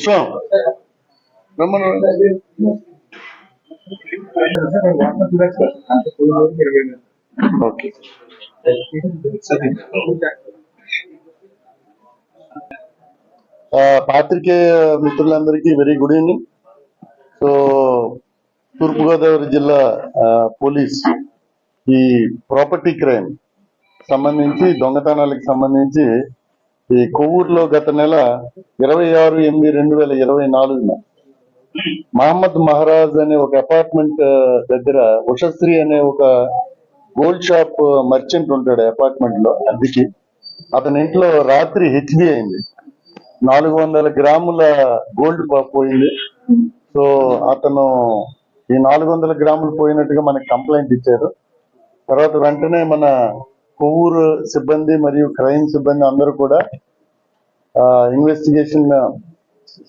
విశ్వం okay. పాత్రికేయ మిత్రులందరికీ very good evening. So Turpugodavari జిల్లా పోలీస్ ఈ ప్రాపర్టీ క్రైమ్ సంబంధించి దొంగతనాలకు సంబంధించి ఈ కొవ్వూరులో గత నెల ఇరవై ఆరు ఎనిమిది రెండు వేల ఇరవై నాలుగున మహమ్మద్ మహారాజ్ అనే ఒక అపార్ట్మెంట్ దగ్గర ఉషశ్రీ అనే ఒక గోల్డ్ షాప్ మర్చెంట్ ఉంటాడు అపార్ట్మెంట్లో అద్దెకి అతని ఇంట్లో రాత్రి హెచ్బి అయింది. నాలుగు వందల గ్రాముల గోల్డ్ పోయింది. సో అతను ఈ నాలుగు వందల గ్రాములు పోయినట్టుగా మనకి కంప్లైంట్ ఇచ్చారు. తర్వాత వెంటనే మన కొవ్వూరు సిబ్బంది మరియు క్రైమ్ సిబ్బంది అందరూ కూడా ఇన్వెస్టిగేషన్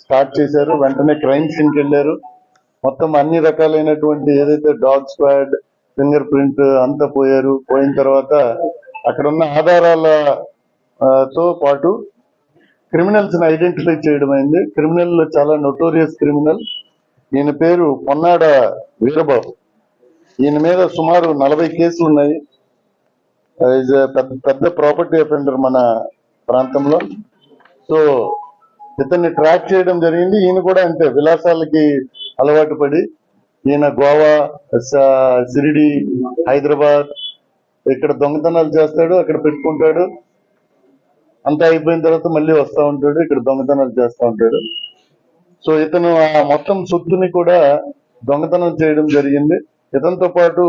స్టార్ట్ చేశారు. వెంటనే క్రైమ్ సీన్కి వెళ్ళారు. మొత్తం అన్ని రకాలైనటువంటి ఏదైతే డాగ్ స్క్వాడ్ ఫింగర్ ప్రింట్ అంతా పోయారు. పోయిన తర్వాత అక్కడ ఉన్న ఆధారాలతో పాటు క్రిమినల్స్ని ఐడెంటిఫై చేయడం అయింది. క్రిమినల్ చాలా నొటోరియస్ క్రిమినల్ ఈయన పేరు పొన్నాడ వీరబాబు. ఈయన మీద సుమారు నలభై కేసులు ఉన్నాయి. పెద్ద పెద్ద ప్రాపర్టీ అఫెండర్ మన ప్రాంతంలో. సో ఇతన్ని ట్రాక్ చేయడం జరిగింది. ఈయన కూడా అంతే విలాసాలకి అలవాటు పడి ఈయన గోవా సిరిడి హైదరాబాద్ ఇక్కడ దొంగతనాలు చేస్తాడు అక్కడ పెట్టుకుంటాడు. అంతా అయిపోయిన తర్వాత మళ్ళీ వస్తా ఉంటాడు ఇక్కడ దొంగతనాలు చేస్తూ ఉంటాడు. సో ఇతను ఆ మొత్తం సొత్తుని కూడా దొంగతనం చేయడం జరిగింది. ఇతనితో పాటు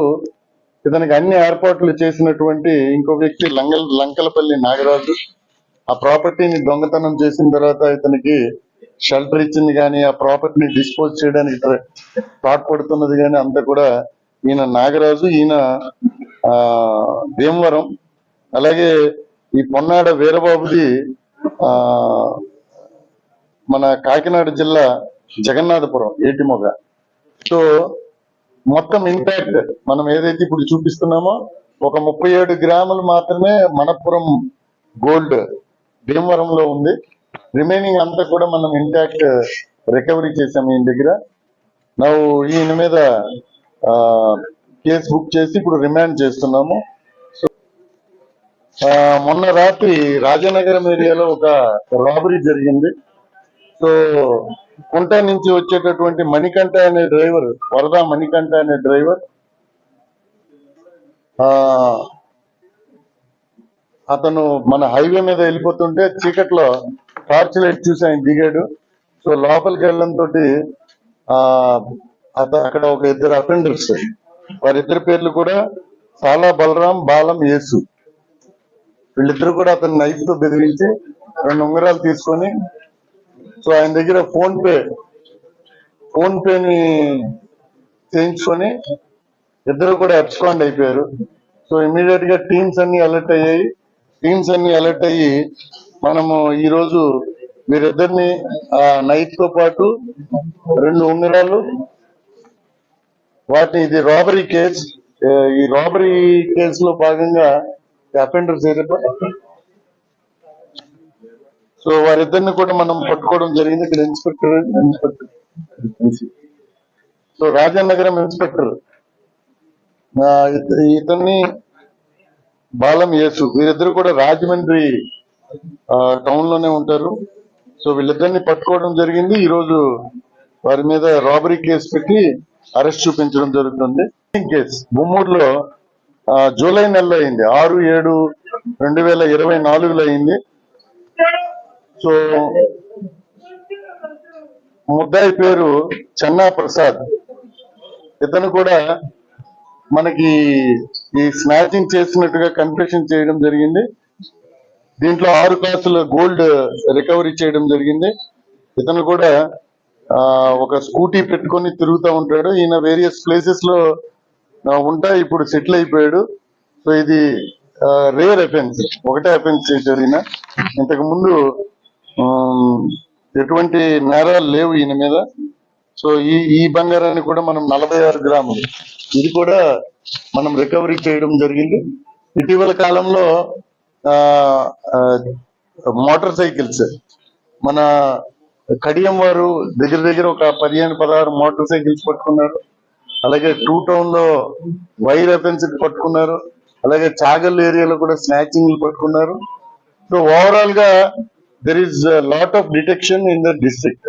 ఇతనికి అన్ని ఏర్పాట్లు చేసినటువంటి ఇంకో వ్యక్తి లంగల్ లంకలపల్లి నాగరాజు ఆ ప్రాపర్టీని దొంగతనం చేసిన తర్వాత ఇతనికి షెల్టర్ ఇచ్చింది కానీ ఆ ప్రాపర్టీని డిస్పోజ్ చేయడానికి తోడ్పడుతున్నది కానీ అంతా కూడా ఈయన నాగరాజు ఈయన భీమవరం. అలాగే ఈ పొన్నాడ వీరబాబుది ఆ మన కాకినాడ జిల్లా జగన్నాథపురం ఏటిమొగ సో మొత్తం ఇంపాక్ట్ మనం ఏదైతే ఇప్పుడు చూపిస్తున్నామో ఒక ముప్పై ఏడు గ్రాములు మాత్రమే మనపురం గోల్డ్ భీమవరంలో ఉంది. రిమైనింగ్ అంతా కూడా మనం ఇంటాక్ట్ రికవరీ చేసాం ఈయన దగ్గర. ನಾವು ఈయన మీద కేసు బుక్ చేసి ఇప్పుడు రిమాండ్ చేస్తున్నాము. మొన్న రాత్రి రాజనగరం ఏరియాలో ఒక రాబరీ జరిగింది. సో కుంట నుంచి వచ్చేటటువంటి మణికంఠ అనే డ్రైవర్ వరదా మణికంఠ అనే డ్రైవర్ అతను మన హైవే మీద వెళ్ళిపోతుంటే చీకట్లో టార్చ్ లైట్ చూసి ఆయన దిగాడు. సో లోపలికి వెళ్ళడంతో అత అక్కడ ఒక ఇద్దరు అఫెండర్స్ వారిద్దరి పేర్లు కూడా సాలా బలరాం బాలం యేసు. వీళ్ళిద్దరు కూడా అతను నైఫ్తో బెదిరించి రెండు ఉంగరాలు తీసుకొని సో ఆయన దగ్గర ఫోన్ పే ఫోన్ పేని చేయించుకొని ఇద్దరు కూడా ఎబ్స్కాండ్ అయిపోయారు. సో ఇమీడియట్గా టీమ్స్ అన్ని అలర్ట్ అయ్యాయి. టీమ్స్ అన్ని అలర్ట్ అయ్యి మనము ఈ రోజు వీరిద్దరిని ఆ నైట్తో పాటు రెండు ఉంగరాలు వాటిని ఇది రాబరీ కేస్ ఈ రాబరీ కేసులో భాగంగా అఫెండర్స్ ఏదైతే సో వారిద్దరిని కూడా మనం పట్టుకోవడం జరిగింది. ఇక్కడ inspector inspector. So Rajanagaram inspector. ఇతన్ని బాలం యేసు. వీరిద్దరు కూడా రాజమండ్రి టౌన్లోనే ఉంటారు. సో వీళ్ళిద్దరిని పట్టుకోవడం జరిగింది. ఈ రోజు వారి మీద రాబరీ కేసు పెట్టి అరెస్ట్ చూపించడం జరుగుతుంది. కేసు గుమ్మూరులో జూలై నెలలో అయింది. ఆరు ఏడు రెండు వేల ఇరవై నాలుగులో అయింది. సో ముద్దాయి పేరు చెన్నా ప్రసాద్. ఇతను కూడా మనకి ఈ స్నాచింగ్ చేసినట్టుగా కన్ఫెషన్ చేయడం జరిగింది. దీంట్లో ఆరు కాసుల గోల్డ్ రికవరీ చేయడం జరిగింది. ఇతను కూడా ఒక స్కూటీ పెట్టుకొని తిరుగుతూ ఉంటాడు. ఈయన వేరియస్ ప్లేసెస్లో ఉంటా ఇప్పుడు సెటిల్ అయిపోయాడు. సో ఇది రేర్ అఫెన్స్ ఒకటే అఫెన్స్ చేశారు ఈయన. ఇంతకు ముందు ఎటువంటి నేరాలు లేవు ఈయన మీద. సో ఈ ఈ బంగారాన్ని కూడా మనం నలభై ఆరు గ్రాములు. ఇది కూడా మనం రికవరీ చేయడం జరిగింది. ఇటీవల కాలంలో మోటార్ సైకిల్స్. మన కడియం వారు దగ్గర దగ్గర ఒక పదిహేను పదహారు మోటార్ సైకిల్స్ పట్టుకున్నారు. అలాగే టూ టౌన్లో వైర్ వెపన్స్ పట్టుకున్నారు. అలాగే చాగల్ ఏరియాలో కూడా స్నాచింగ్లు పట్టుకున్నారు. సో ఓవరాల్గా there is a lot of detection in the district.